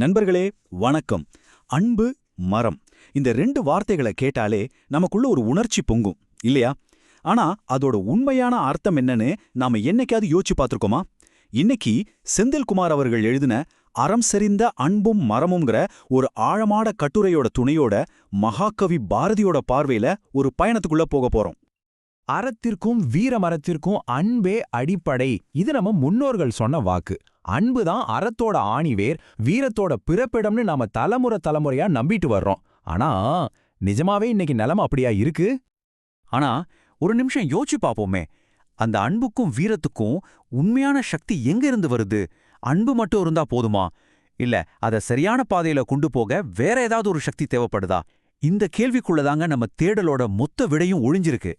நண்பர்களே வணக்கம். அன்பு மரம். இந்த ரெண்டு வார்த்தைகளை கேட்டாலே நமக்குள்ள ஒரு உணர்ச்சி பொங்கும் இல்லையா? ஆனா அதோட உண்மையான அர்த்தம் என்னன்னு நாம என்னைக்காவது யோசிச்சு பார்த்துருக்கோமா? இன்னைக்கு செந்தில்குமார் அவர்கள் எழுதின அறம் செறிந்த அன்பும் மரமுங்கிற ஒரு ஆழமான கட்டுரையோட துணையோட மகாகவி பாரதியோட பார்வையில ஒரு பயணத்துக்குள்ள போக போறோம். அறத்திற்கும் வீரமரத்திற்கும் அன்பே அடிப்படை. இது நம்ம முன்னோர்கள் சொன்ன வாக்கு. அன்பு தான் அறத்தோட ஆணிவேர் வீரத்தோட பிறப்பிடம்னு நாம தலைமுறை தலைமுறையா நம்பிட்டு வர்றோம். ஆனா நிஜமாவே இன்னைக்கு நிலம அப்படியா இருக்கு? ஆனா ஒரு நிமிஷம் யோசிச்சு பாப்போமே அந்த அன்புக்கும் வீரத்துக்கும் உண்மையான சக்தி எங்க இருந்து வருது? அன்பு மட்டும் இருந்தா போதுமா? இல்ல அத சரியான பாதையில கொண்டு போக வேற ஏதாவது ஒரு சக்தி தேவைப்படுதா? இந்த கேள்விக்குள்ளதாங்க நம்ம தேடலோட மொத்த விடையும் ஒழிஞ்சிருக்கு.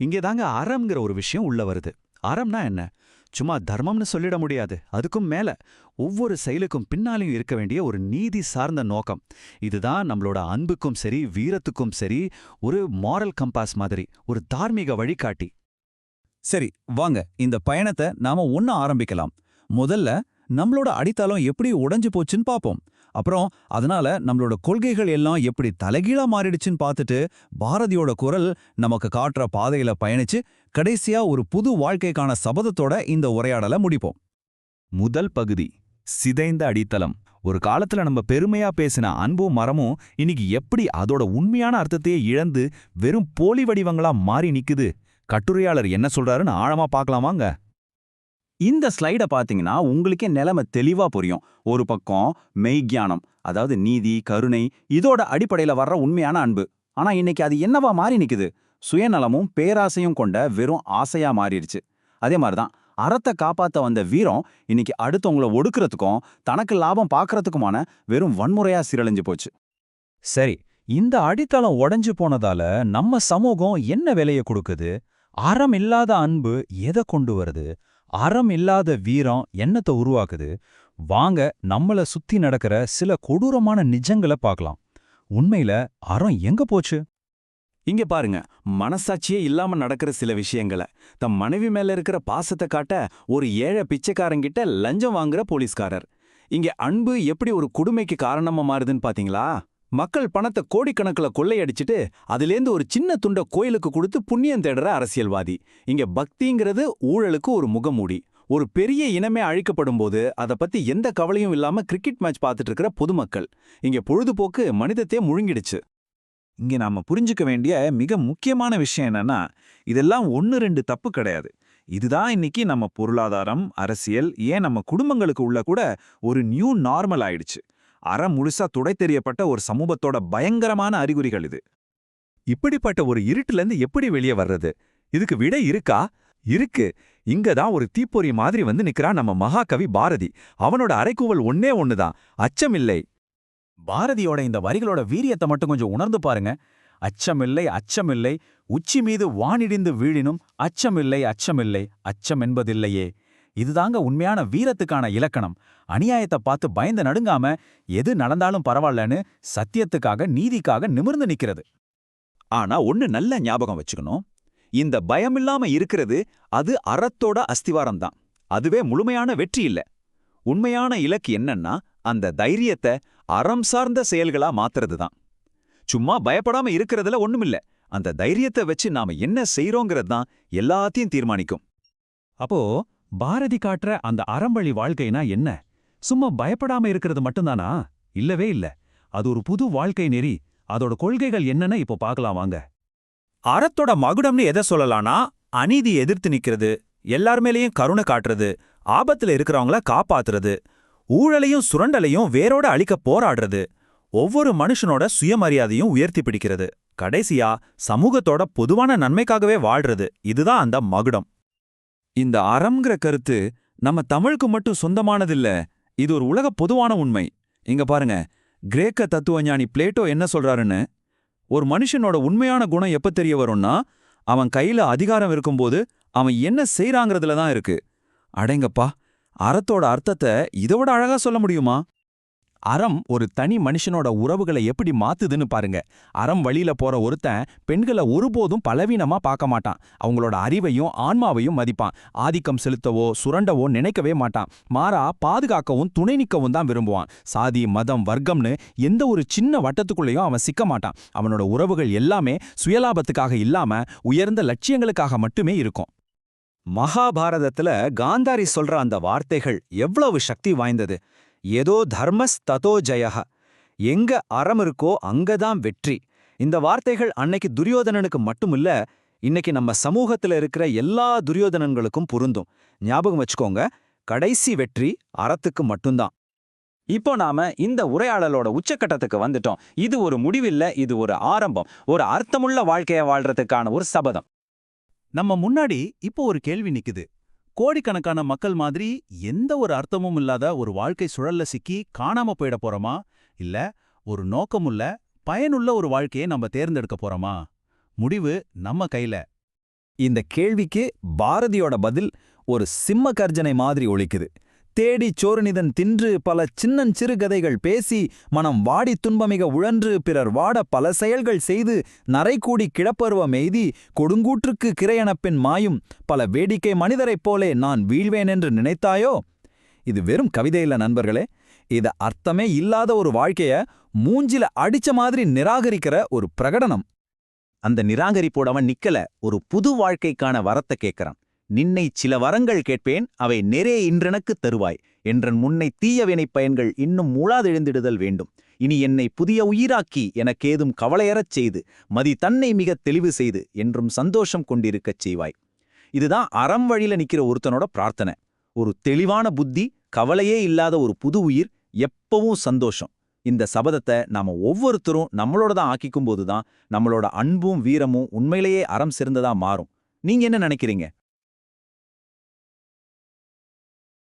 இங்கே தாங்க அறம்ங்கிற ஒரு விஷயம் உள்ள வருது. அறம்னா என்ன? சும்மா தர்மம்னு சொல்லிட முடியாது. அதுக்கும் மேல ஒவ்வொரு செயலுக்கும் பின்னாலையும் இருக்க வேண்டிய ஒரு நீதி சார்ந்த நோக்கம். இதுதான் நம்மளோட அன்புக்கும் சரி வீரத்துக்கும் சரி ஒரு மாரல் கம்பாஸ் மாதிரி ஒரு தார்மீக வழிகாட்டி. சரி வாங்க. இந்த பயணத்தை நாம ஒண்ணு ஆரம்பிக்கலாம். முதல்ல நம்மளோட அடித்தளம் எப்படி உடைஞ்சு போச்சுன்னு பாப்போம். அப்புறம் அதனால நம்மளோட கொள்கைகள் எல்லாம் எப்படி தலைகீழா மாறிடுச்சுன்னு பார்த்துட்டு பாரதியோட குரல் நமக்கு காட்டுற பாதையில பயணிச்சு கடைசியா ஒரு புது வாழ்க்கைக்கான சபதத்தோட இந்த உரையாடலை முடிப்போம். முதல் பகுதி சிதைந்த அடித்தளம். ஒரு காலத்துல நம்ம பெருமையா பேசின அன்பும் மரமும் இன்னைக்கு எப்படி அதோட உண்மையான அர்த்தத்தையே இழந்து வெறும் போலி வடிவங்களா மாறி நிக்குது? கட்டுரையாளர் என்ன சொல்றாருன்னு ஆழமா பார்க்கலாமாங்க? இந்த ஸ்லைடை பார்த்தீங்கன்னா உங்களுக்கே நிலைமை தெளிவா புரியும். ஒரு பக்கம் மெய்ஞானம் அதாவது நீதி கருணை இதோட அடிப்படையில வர்ற உண்மையான அன்பு. ஆனா இன்னைக்கு அது என்னவா மாறி நிக்குது? சுயநலமும் பேராசையும் கொண்ட வெறும் ஆசையா மாறிடுச்சு. அதே மாதிரி தான் அறத்தை காப்பாத்த வந்த வீரம் இன்னைக்கு அடுத்தவங்கள ஒடுக்கிறதுக்கும் தனக்கு லாபம் பார்க்கறதுக்குமான வெறும் வன்முறையா சீரழிஞ்சு போச்சு. சரி இந்த அடித்தளம் உடைஞ்சு போனதால நம்ம சமூகம் என்ன விலைய கொடுக்குது? அறம் இல்லாத அன்பு எதை கொண்டு வருது? அறம் இல்லாத வீரம் என்னத்தை உருவாக்குது? வாங்க நம்மள சுத்தி நடக்கிற சில கொடூரமான நிஜங்களை பார்க்கலாம் உண்மையில அறம் எங்க போச்சு? இங்க பாருங்க மனசாட்சியே இல்லாம நடக்கிற சில விஷயங்களை. தம் மனைவி மேல இருக்கிற பாசத்தை காட்ட ஒரு ஏழை பிச்சைக்காரங்கிட்ட லஞ்சம் வாங்குற போலீஸ்காரர். இங்க அன்பு எப்படி ஒரு கொடுமைக்கு காரணமா மாறுதுன்னு பாத்தீங்களா? மக்கள் பணத்தை கோடிக்கணக்கில் கொள்ளையடிச்சிட்டு அதுலேருந்து ஒரு சின்ன துண்ட கோயிலுக்கு கொடுத்து புண்ணியம் தேடுற அரசியல்வாதி. இங்க பக்திங்கிறது ஊழலுக்கு ஒரு முகமூடி. ஒரு பெரிய இனமே அழிக்கப்படும் போது அதை பத்தி எந்த கவலையும் இல்லாம கிரிக்கெட் மேட்ச் பார்த்துட்டு இருக்கிற பொதுமக்கள். இங்க பொழுதுபோக்கு மனிதத்தையே முழுங்கிடுச்சு. இங்க நாம புரிஞ்சுக்க வேண்டிய மிக முக்கியமான விஷயம் என்னன்னா இதெல்லாம் ஒன்னு ரெண்டு தப்பு கிடையாது. இதுதான் இன்னைக்கு நம்ம பொருளாதாரம் அரசியல் ஏன் நம்ம குடும்பங்களுக்கு உள்ள கூட ஒரு நியூ நார்மல் ஆயிடுச்சு. அறம் முழுசா துடை தெரியப்பட்ட ஒரு சமூகத்தோட பயங்கரமான அறிகுறிகள் இது. இப்படிப்பட்ட ஒரு இருட்டுலேருந்து எப்படி வெளியே வர்றது? இதுக்கு விடை இருக்கா? இருக்கு. இங்க தான் ஒரு தீப்பொறி மாதிரி வந்து நிக்கிறான் நம்ம மகாகவி பாரதி. அவனோட அரைக்கூவல் ஒன்னே ஒண்ணுதான். அச்சமில்லை. பாரதியோட இந்த வரிகளோட வீரியத்தை மட்டும் கொஞ்சம் உணர்ந்து பாருங்க. அச்சமில்லை அச்சமில்லை. உச்சி மீது வானிடிந்து வீழினும் அச்சமில்லை அச்சமில்லை. அச்சம் என்பதில்லையே. இதுதாங்க உண்மையான வீரத்துக்கான இலக்கணம். அநியாயத்தை பார்த்து பயந்து நடுங்காம எது நடந்தாலும் பரவாயில்லன்னு சத்தியத்துக்காக நீதிக்காக நிமிர்ந்து நிக்கிறது. ஆனா ஒண்ணு நல்ல ஞாபகம் வச்சுக்கணும். இந்த பயமில்லாம இருக்கிறது அது அறத்தோட அஸ்திவாரம் தான் அதுவே முழுமையான வெற்றி இல்ல. உண்மையான இலக்கு என்னன்னா அந்த தைரியத்தை அறம் சார்ந்த செயல்களா மாத்துறது தான் சும்மா பயப்படாம இருக்கிறதுல ஒண்ணுமில்ல. அந்த தைரியத்தை வச்சு நாம என்ன செய்யறோங்கிறது தான் எல்லாத்தையும் தீர்மானிக்கும். அப்போ பாரதி காட்டுற அந்த அறம்பழி வாழ்க்கைனா என்ன? சும்மா பயப்படாம இருக்கிறது மட்டும்தானா? இல்லவே இல்ல. அது ஒரு புது வாழ்க்கை நெறி. அதோட கொள்கைகள் என்னன்னு இப்போ பார்க்கலாம் வாங்க. அறத்தோட மகுடம்னு எதை சொல்லலாம்னா அநீதி எதிர்த்து நிக்கிறது எல்லார் மேலேயும் கருணை காட்டுறது ஆபத்துல இருக்கிறவங்கள காப்பாத்துறது ஊழலையும் சுரண்டலையும் வேரோட அழிக்க போராடுறது ஒவ்வொரு மனுஷனோட சுயமரியாதையும் உயர்த்தி பிடிக்கிறது. கடைசியா சமூகத்தோட பொதுவான நன்மைக்காகவே வாழ்றது. இதுதான் அந்த மகுடம். இந்த அறம்ங்கிற கருத்து நம்ம தமிழுக்கு மட்டும் சொந்தமானதில்ல. இது ஒரு உலக பொதுவான உண்மை. இங்க பாருங்க. கிரேக்க தத்துவஞானி பிளேட்டோ என்ன சொல்றாருன்னு? ஒரு மனுஷனோட உண்மையான குணம் எப்ப தெரிய வரும்னா அவன் கையில அதிகாரம் இருக்கும்போது அவன் என்ன செய்யறாங்கிறதுல தான் இருக்கு. அடேங்கப்பா. அறத்தோட அர்த்தத்தை இதோட அழகா சொல்ல முடியுமா? அறம் ஒரு தனி மனுஷனோட உறவுகளை எப்படி மாத்துதுன்னு பாருங்க. அறம் வழியில போற ஒருத்தன் பெண்களை ஒருபோதும் பலவீனமா பார்க்க மாட்டான். அவங்களோட அறிவையும் ஆன்மாவையும் மதிப்பான். ஆதிக்கம் செலுத்தவோ சுரண்டவோ நினைக்கவே மாட்டான். மாறா பாதுகாக்கவும் துணை நிற்கவும் தான் விரும்புவான். சாதி மதம் வர்க்கம்னு எந்த ஒரு சின்ன வட்டத்துக்குள்ளேயும் அவன் சிக்க மாட்டான். அவனோட உறவுகள் எல்லாமே சுயலாபத்துக்காக இல்லாம உயர்ந்த லட்சியங்களுக்காக மட்டுமே இருக்கும். மகாபாரதத்துல காந்தாரி சொல்ற அந்த வார்த்தைகள் எவ்வளவு சக்தி வாய்ந்தது. ஏதோ தர்மஸ் ததோ ஜெயஹ. எங்க அறம் இருக்கோ அங்கதான் வெற்றி. இந்த வார்த்தைகள் அன்னைக்கு துரியோதனனுக்கு மட்டுமில்ல இன்னைக்கு நம்ம சமூகத்துல இருக்கிற எல்லா துரியோதனன்களுக்கும் பொருந்தும். ஞாபகம் வச்சுக்கோங்க கடைசி வெற்றி அறத்துக்கு மட்டும்தான். இப்போ நாம இந்த உரையாடலோட உச்சக்கட்டத்துக்கு வந்துட்டோம். இது ஒரு முடிவில்ல இது ஒரு ஆரம்பம். ஒரு அர்த்தமுள்ள வாழ்க்கைய வாழ்றதுக்கான ஒரு சபதம். நம்ம முன்னாடி இப்போ ஒரு கேள்வி நிக்குது. கோடிக்கணக்கான மக்கள் மாதிரி எந்த ஒரு அர்த்தமும் இல்லாத ஒரு வாழ்க்கை சுழல்ல சிக்கி காணாம போயிட போறோமா? இல்ல ஒரு நோக்கமுள்ள பயனுள்ள ஒரு வாழ்க்கையை நம்ம தேர்ந்தெடுக்க போறோமா? முடிவு நம்ம கையில. இந்த கேள்விக்கு பாரதியோட பதில் ஒரு சிம்ம கர்ஜனை மாதிரி ஒழிக்குது தேடி சோறுநிதன் தின்று பல சின்னஞ்சிறு கதைகள் பேசி மனம் வாடி துன்பமிக உழன்று பிறர் வாட பல செயல்கள் செய்து நரைக்கூடி கிழப்பருவம் எய்தி கொடுங்கூற்றுக்கு கிரையனப்பின் மாயும் பல வேடிக்கை மனிதரைப் போலே நான் வீழ்வேன் என்று நினைத்தாயோ? இது வெறும் கவிதையில்ல நண்பர்களே. இது அர்த்தமே இல்லாத ஒரு வாழ்க்கைய மூஞ்சில அடிச்ச மாதிரி நிராகரிக்கிற ஒரு பிரகடனம். அந்த நிராகரிப்போட அவன் நிக்கல ஒரு புது வாழ்க்கைக்கான வரத்தை கேட்கறான் நின்னை சில வரங்கள் கேட்பேன் அவை நிறைய இன்றெனக்குத் தருவாய் என்றன் முன்னை தீயவினைப் பயன்கள் இன்னும் மூளாதெழுந்திடுதல் வேண்டும். இனி என்னை புதிய உயிராக்கி எனக்கேதும் கவலையறச் செய்து மதி தன்னை மிகத் தெளிவு செய்து என்றும் சந்தோஷம் கொண்டிருக்கச் செய்வாய். இதுதான் அறம் வழியில நிக்கிற ஒருத்தனோட பிரார்த்தனை. ஒரு தெளிவான புத்தி கவலையே இல்லாத ஒரு புது உயிர் எப்பவும் சந்தோஷம். இந்த சபதத்தை நாம ஒவ்வொருத்தரும் நம்மளோட தான் ஆக்கிக்கும் போது தான் நம்மளோட அன்பும் வீரமும் உண்மையிலேயே அறம் சிறந்ததா மாறும். நீங்க என்ன நினைக்கிறீங்க?